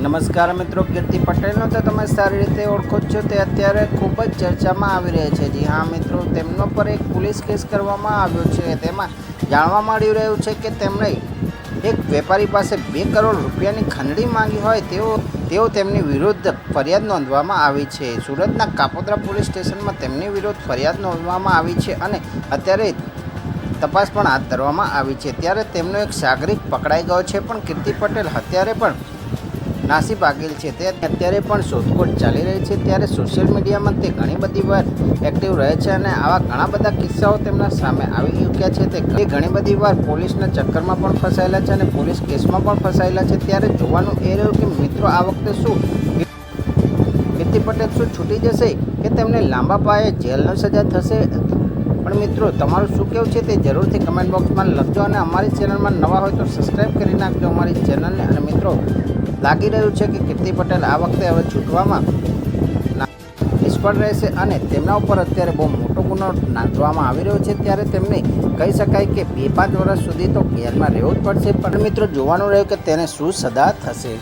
નમસ્કાર મિત્રો, કીર્તિ પટેલનો તો તમે સારી રીતે ઓળખો છો. તે અત્યારે ખૂબ જ ચર્ચામાં આવી રહ્યા છે. જી હા મિત્રો, તેમનો પર એક પોલીસ કેસ કરવામાં આવ્યો છે. તેમાં જાણવા મળી રહ્યું છે કે તેમણે એક વેપારી પાસે બે કરોડ રૂપિયાની ખંડણી માંગી હોય તેઓ તેઓ તેમની વિરુદ્ધ ફરિયાદ નોંધવામાં આવી છે. સુરતના કાપોદ્રા પોલીસ સ્ટેશનમાં તેમની વિરુદ્ધ ફરિયાદ નોંધવામાં આવી છે અને અત્યારે તપાસ પણ હાથ ધરવામાં આવી છે. ત્યારે તેમનો એક સાગરિક પકડાઈ ગયો છે. પણ કીર્તિ પટેલ અત્યારે પણ નાસી ભાગેલ છે તે અત્યારે પણ શોધખોળ ચાલી રહી છે ત્યારે સોશિયલ મીડિયામાં તે ઘણી બધી વાર એક્ટિવ રહે છે અને આવા ઘણા બધા કિસ્સાઓ તેમના સામે આવી ચૂક્યા છે. તે ઘણી બધી વાર પોલીસના ચક્કરમાં પણ ફસાયેલા છે અને પોલીસ કેસમાં પણ ફસાયેલા છે. ત્યારે જોવાનું એ રહ્યું કે મિત્રો, આ વખતે શું કીર્તિ પટેલ શું છૂટી જશે કે તેમને લાંબા પાયે જેલનો સજા થશે? પણ મિત્રો, તમારું શું કહેવું છે તે જરૂરથી કમેન્ટ બોક્સમાં લખજો અને અમારી ચેનલમાં નવા હોય તો સબસ્ક્રાઈબ કરી નાખજો અમારી ચેનલને અને મિત્રો લાગી રહ્યું છે કે કીર્તિ પટેલ આ વખતે હવે છૂટવામાં નિષ્ફળ રહેશે અને તેમના ઉપર અત્યારે બહુ મોટો ગુનો નાંધવામાં આવી રહ્યો છે. ત્યારે તેમને કહી શકાય કે બે પાંચ વર્ષ સુધી તો જેલમાં રહેવું જ પડશે. પણ મિત્રો, જોવાનું રહ્યું કે તેને શું સદા થશે.